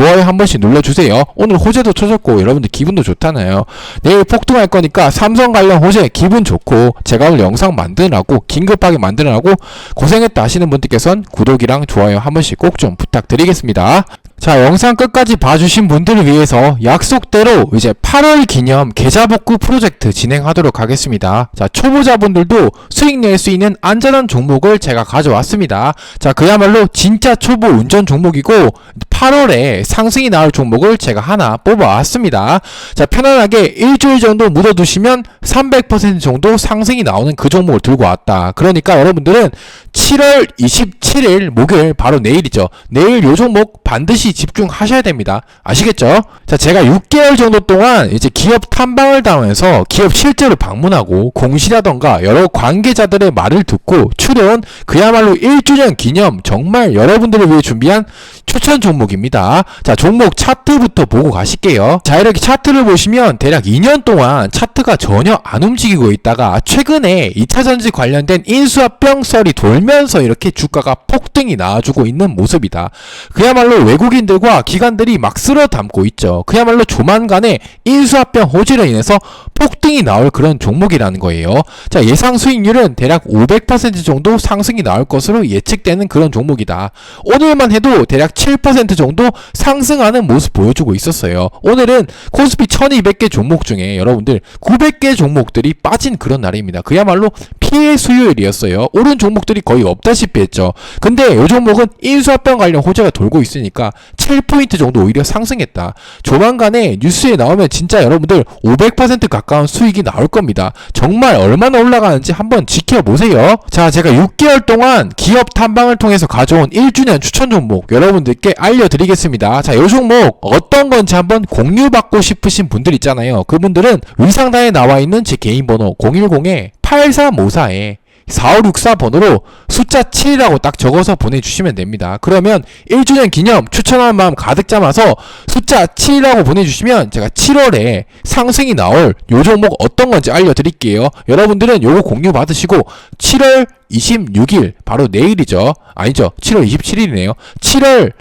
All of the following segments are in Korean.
좋아요 한 번씩 눌러주세요. 오늘 호재도 쳐졌고 여러분들 기분도 좋잖아요. 내일 폭등할 거니까 삼성 관련 호재 기분 좋고 제가 오늘 영상 만드느라고 긴급하게 만드느라고 고생했다 하시는 분들께서는 구독이랑 좋아요 한 번씩 꼭 좀 부탁드리겠습니다. 자, 영상 끝까지 봐주신 분들을 위해서 약속대로 이제 8월 기념 계좌 복구 프로젝트 진행하도록 하겠습니다. 자, 초보자분들도 수익 낼 수 있는 안전한 종목을 제가 가져왔습니다. 자, 그야말로 진짜 초보 운전 종목이고 8월에 상승이 나올 종목을 제가 하나 뽑아왔습니다. 자, 편안하게 일주일 정도 묻어두시면 300% 정도 상승이 나오는 그 종목을 들고 왔다. 그러니까 여러분들은 7월 27일 목요일 바로 내일이죠. 내일 요 종목 반드시 집중하셔야 됩니다. 아시겠죠? 자, 제가 6개월 정도 동안 이제 기업 탐방을 당해서 기업 실제로 방문하고 공시라던가 여러 관계자들의 말을 듣고 추려온 그야말로 1주년 기념 정말 여러분들을 위해 준비한 추천 종목 입니다. 자, 종목 차트부터 보고 가실게요. 자, 이렇게 차트를 보시면 대략 2년 동안 차트가 전혀 안 움직이고 있다가 최근에 2차전지 관련된 인수합병 썰이 돌면서 이렇게 주가가 폭등이 나와주고 있는 모습이다. 그야말로 외국인들과 기관들이 막 쓸어 담고 있죠. 그야말로 조만간에 인수합병 호재로 인해서 폭등이 나올 그런 종목이라는 거예요. 자, 예상 수익률은 대략 500% 정도 상승이 나올 것으로 예측되는 그런 종목이다. 오늘만 해도 대략 7% 정도 상승하는 모습 보여주고 있었어요. 오늘은 코스피 1200개 종목 중에 여러분들 900개 종목들이 빠진 그런 날입니다. 그야말로 피해 수요일이었어요. 오른 종목들이 거의 없다시피 했죠. 근데 이 종목은 인수합병 관련 호재가 돌고 있으니까 7포인트 정도 오히려 상승했다. 조만간에 뉴스에 나오면 진짜 여러분들 500% 가까운 수익이 나올 겁니다. 정말 얼마나 올라가는지 한번 지켜보세요. 자, 제가 6개월 동안 기업 탐방을 통해서 가져온 1주년 추천 종목 여러분들께 알려드리겠습니다. 자, 이 종목 어떤 건지 한번 공유받고 싶으신 분들 있잖아요. 그분들은 위상단에 나와 있는 제 개인 번호 010에 8354에 4564 번호로 숫자 7이라고 딱 적어서 보내주시면 됩니다. 그러면 1주년 기념 추천한 마음 가득 담아서 숫자 7이라고 보내주시면 제가 7월에 상승이 나올 요 종목 어떤 건지 알려드릴게요. 여러분들은 요거 공유 받으시고 7월 26일 바로 내일이죠. 아니죠. 7월 27일이네요. 7월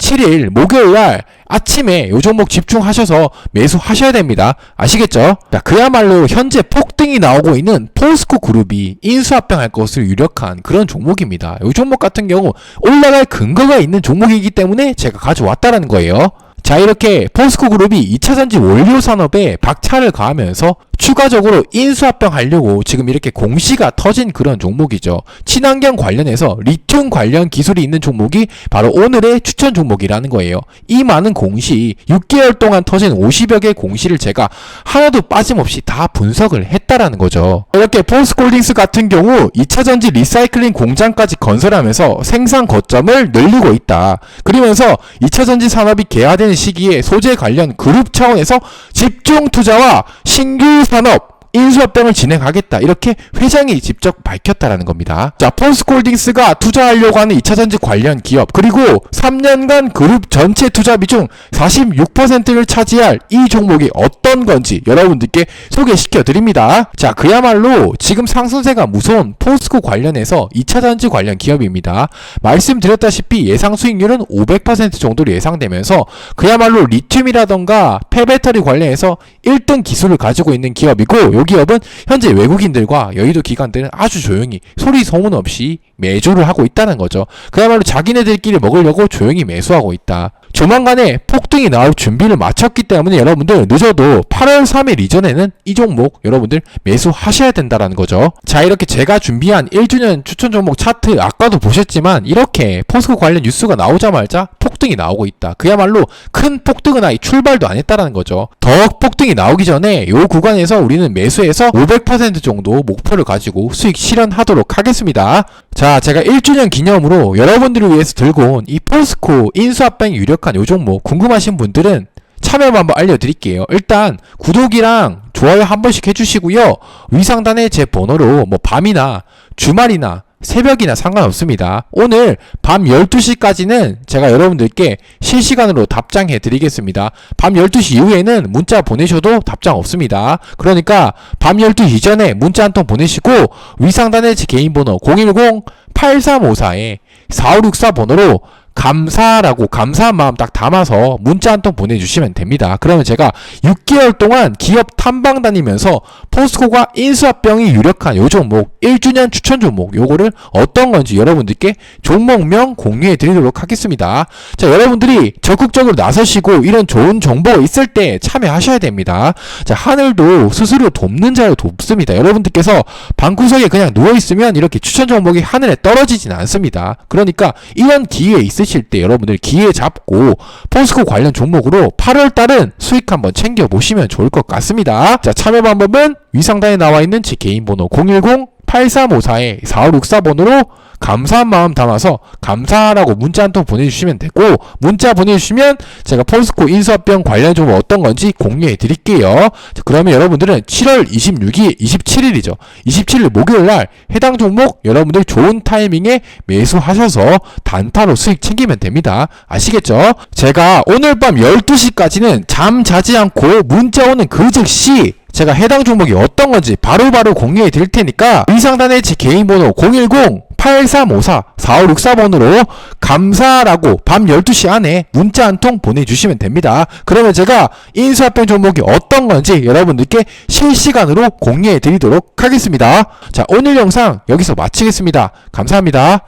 27일 목요일 날 아침에 요 종목 집중하셔서 매수하셔야 됩니다. 아시겠죠? 자, 그야말로 현재 폭등이 나오고 있는 포스코 그룹이 인수합병할 것을 유력한 그런 종목입니다. 요 종목 같은 경우 올라갈 근거가 있는 종목이기 때문에 제가 가져왔다라는 거예요. 자 이렇게 포스코 그룹이 2차전지 원료 산업에 박차를 가하면서 추가적으로 인수합병 하려고 지금 이렇게 공시가 터진 그런 종목이죠. 친환경 관련해서 리튬 관련 기술이 있는 종목이 바로 오늘의 추천 종목이라는 거예요. 이 많은 공시 6개월 동안 터진 50여 개 공시를 제가 하나도 빠짐없이 다 분석을 했다라는 거죠. 이렇게 포스코홀딩스 같은 경우 2차전지 리사이클링 공장까지 건설하면서 생산 거점을 늘리고 있다. 그러면서 2차전지 산업이 개화되는 시기에 소재 관련 그룹 차원에서 집중 투자와 신규 산업 인수합병을 진행하겠다 이렇게 회장이 직접 밝혔다라는 겁니다. 자 폰스콜딩스가 투자하려고 하는 2차전지 관련 기업 그리고 3년간 그룹 전체 투자 비 중 46%를 차지할 이 종목이 어떤 건지 여러분들께 소개시켜 드립니다. 자 그야말로 지금 상승세가 무서운 포스코 관련해서 2차전지 관련 기업입니다. 말씀드렸다시피 예상 수익률은 500% 정도로 예상되면서 그야말로 리튬이라던가 폐배터리 관련해서 1등 기술을 가지고 있는 기업이고 이 기업은 현재 외국인들과 여의도 기관들은 아주 조용히 소리 소문 없이 매조를 하고 있다는 거죠. 그야말로 자기네들끼리 먹으려고 조용히 매수하고 있다. 조만간에 폭등이 나올 준비를 마쳤기 때문에 여러분들 늦어도 8월 3일 이전에는 이 종목 여러분들 매수하셔야 된다는 거죠. 자 이렇게 제가 준비한 1주년 추천 종목 차트 아까도 보셨지만 이렇게 포스코 관련 뉴스가 나오자마자 폭등이 나오고 있다. 그야말로 큰 폭등은 아예 출발도 안 했다라는 거죠. 더 폭등이 나오기 전에 이 구간에서 우리는 매수해서 500% 정도 목표를 가지고 수익 실현하도록 하겠습니다. 자, 제가 1주년 기념으로 여러분들을 위해서 들고 온 이 포스코 인수합병 유력한 요 종목 궁금하신 분들은 참여 한번 알려드릴게요. 일단 구독이랑 좋아요 한 번씩 해주시고요. 위상단에 제 번호로 뭐 밤이나 주말이나 새벽이나 상관없습니다. 오늘 밤 12시까지는 제가 여러분들께 실시간으로 답장해 드리겠습니다. 밤 12시 이후에는 문자 보내셔도 답장 없습니다. 그러니까 밤 12시 이전에 문자 한 통 보내시고 위상단의 제 개인 번호 010-8354에 4564 번호로 감사라고 감사한 마음 딱 담아서 문자 한 통 보내주시면 됩니다. 그러면 제가 6개월 동안 기업 탐방 다니면서 포스코가 인수합병이 유력한 요 종목 1주년 추천 종목 요거를 어떤 건지 여러분들께 종목명 공유해 드리도록 하겠습니다. 자 여러분들이 적극적으로 나서시고 이런 좋은 정보가 있을 때 참여하셔야 됩니다. 자 하늘도 스스로 돕는 자를 돕습니다. 여러분들께서 방구석에 그냥 누워있으면 이렇게 추천 종목이 하늘에 떨어지진 않습니다. 그러니까 이런 기회 있 으실 때 여러분들 기회 잡고 포스코 관련 종목으로 8월 달은 수익 한번 챙겨 보시면 좋을 것 같습니다. 자, 참여 방법은 위상단에 나와 있는 제 개인 번호 010 8354에 4564번으로 감사한 마음 담아서 감사라고 문자 한 통 보내주시면 되고 문자 보내주시면 제가 폴스코 인수합병 관련 정보 어떤 건지 공유해 드릴게요. 자, 그러면 여러분들은 7월 26일, 27일이죠. 27일 목요일 날 해당 종목 여러분들 좋은 타이밍에 매수하셔서 단타로 수익 챙기면 됩니다. 아시겠죠? 제가 오늘 밤 12시까지는 잠 자지 않고 문자 오는 그 즉시 제가 해당 종목이 어떤 건지 바로바로 공유해 드릴 테니까 위상단의 제 개인 번호 010 8354 4564번으로 감사라고 밤 12시 안에 문자 한 통 보내주시면 됩니다. 그러면 제가 인수합병 종목이 어떤 건지 여러분들께 실시간으로 공유해 드리도록 하겠습니다. 자, 오늘 영상 여기서 마치겠습니다. 감사합니다.